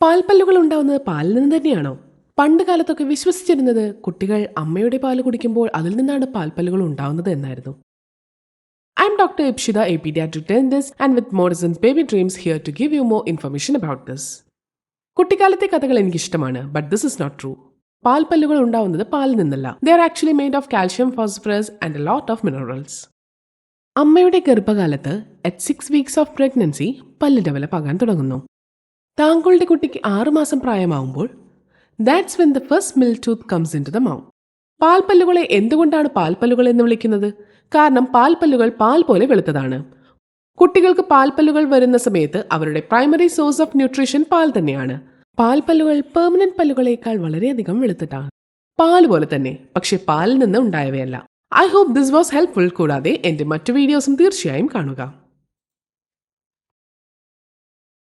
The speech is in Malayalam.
പാൽപ്പല്ലുകൾ ഉണ്ടാവുന്നത് പാലിൽ നിന്ന് തന്നെയാണോ? പണ്ട് കാലത്തൊക്കെ വിശ്വസിച്ചിരുന്നത് കുട്ടികൾ അമ്മയുടെ പാൽ കുടിക്കുമ്പോൾ അതിൽ നിന്നാണ് പാൽപ്പല്ലുകൾ ഉണ്ടാവുന്നത് എന്നായിരുന്നു. I am doctor Ipshita a paediatric dentist and with Modesons baby dreams here to give you more information about this കുട്ടിക്കാലത്തെ കഥകൾ എനിക്കിഷ്ടമാണ് but this is not true പാൽപ്പല്ലുകൾ ഉണ്ടാവുന്നത് പാലിൽ നിന്നല്ല. They are actually made of calcium phosphorus and a lot of minerals അമ്മയുടെ ഗർഭകാലത്ത് at six weeks of pregnancy പല്ല് ഡെവലപ്പ് ആകാൻ തുടങ്ങുന്നു. താങ്കളുടെ കുട്ടിക്ക് ആറുമാസം പ്രായമാവുമ്പോൾ that's when the first milk tooth comes into the mouth പാൽപ്പല്ലുകളെ എന്തുകൊണ്ടാണ് പാൽപ്പല്ലുകൾ എന്ന് വിളിക്കുന്നത്? കാരണം പാൽപ്പല്ലുകൾ പാൽ പോലെ വെളുത്തതാണ്. കുട്ടികൾക്ക് പാൽപ്പല്ലുകൾ വരുന്ന സമയത്ത് അവരുടെ പ്രൈമറി സോഴ്സ് ഓഫ് ന്യൂട്രീഷൻ പാൽ തന്നെയാണ്. പാൽപ്പല്ലുകൾ പെർമനന്റ് പല്ലുകളേക്കാൾ വളരെയധികം വെളുത്തിട്ടാണ്. പാൽ പോലെ തന്നെ പക്ഷെ പാലിൽ നിന്ന് ഉണ്ടായവയല്ല. I hope this was helpful കൂടാതെ എന്റെ മറ്റു വീഡിയോസും തീർച്ചയായും കാണുക.